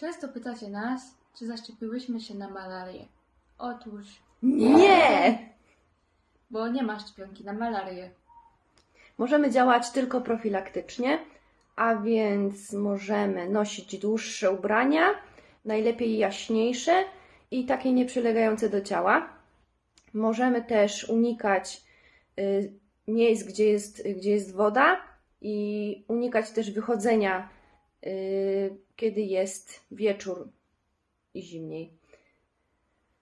Często pytacie nas, czy zaszczepiłyśmy się na malarię. Otóż, Nie! bo nie ma szczepionki na malarię. Możemy działać tylko profilaktycznie, a więc możemy nosić dłuższe ubrania, najlepiej jaśniejsze i takie nieprzylegające do ciała. Możemy też unikać y, miejsc, gdzie jest, gdzie jest woda i unikać też wychodzenia, kiedy jest wieczór i zimniej.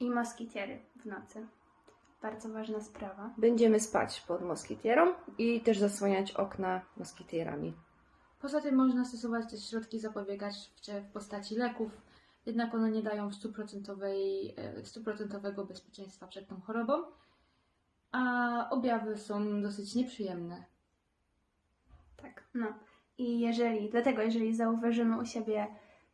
I moskitiery w nocy. Bardzo ważna sprawa. Będziemy spać pod moskitierą i też zasłaniać okna moskitierami. Poza tym można stosować też środki zapobiegawcze w postaci leków, jednak one nie dają stuprocentowej- e, stuprocentowego bezpieczeństwa przed tą chorobą, a objawy są dosyć nieprzyjemne. Tak, no. I jeżeli, dlatego jeżeli zauważymy u siebie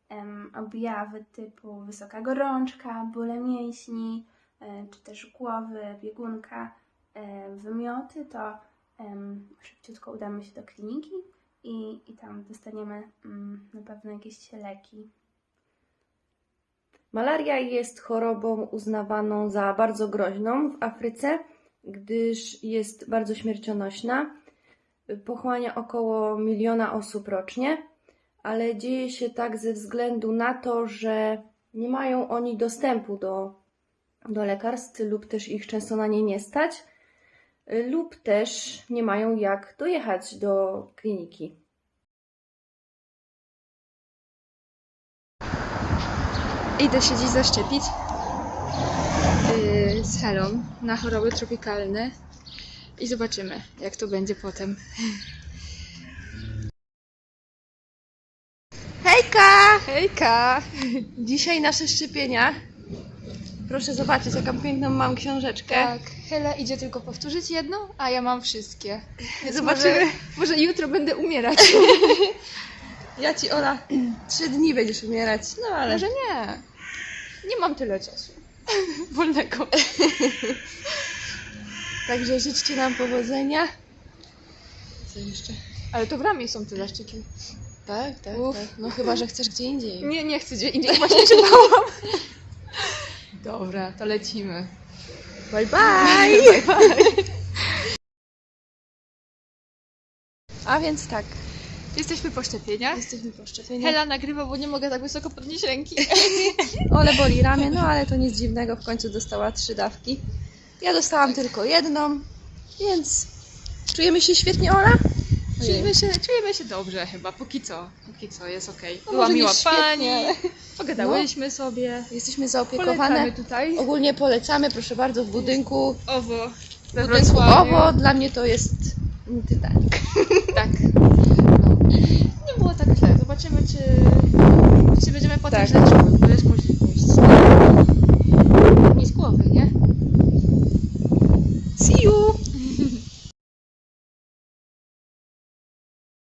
em, objawy typu wysoka gorączka, bóle mięśni, e, czy też głowy, biegunka, e, wymioty, to em, szybciutko udamy się do kliniki i, i tam dostaniemy mm, na pewno jakieś leki. Malaria jest chorobą uznawaną za bardzo groźną w Afryce, gdyż jest bardzo śmiercionośna. Pochłania około miliona osób rocznie, ale dzieje się tak ze względu na to, że nie mają oni dostępu do, do lekarstw lub też ich często na nie nie stać, lub też nie mają jak dojechać do kliniki. Idę się dziś zaszczepić yy, z Helą na choroby tropikalne i zobaczymy, jak to będzie potem. Hejka! Hejka! Dzisiaj nasze szczepienia. Proszę zobaczyć, jaką piękną mam książeczkę. Tak, Hela idzie tylko powtórzyć jedno, a ja mam wszystkie. Więc Zobaczymy. Może, może jutro będę umierać. Ja ci, Ola, trzy dni będziesz umierać. No ale. Może nie. Nie mam tyle czasu. Wolnego. Także życzcie nam powodzenia. Co jeszcze? Ale to w ramię są te zaszczepy. Tak, tak, Uf. tak. No chyba, że chcesz gdzie indziej. Nie, nie chcę gdzie indziej, właśnie się bałam. Dobra, to lecimy. Bye bye! A więc tak, Jesteśmy po szczepieniach. jesteśmy po szczepieniu. Hela nagrywa, bo nie mogę tak wysoko podnieść ręki. Ole boli ramię, no ale to nic dziwnego, w końcu dostała trzy dawki. Ja dostałam tylko jedną, więc czujemy się świetnie, Ola? Czujemy się, czujemy się dobrze chyba, póki co. Póki co, jest okej. No Była może nie miła świetnie, pani, ale- pogadałyśmy sobie. Jesteśmy Polecamy zaopiekowane. tutaj. Ogólnie polecamy, proszę bardzo, w budynku Owo we budynku Wrocławiu. Owo. Dla mnie to jest Titanic. Tak. No. Nie było tak źle. Zobaczymy, czy, czy będziemy potem Tak. źle czuły, bo. See you!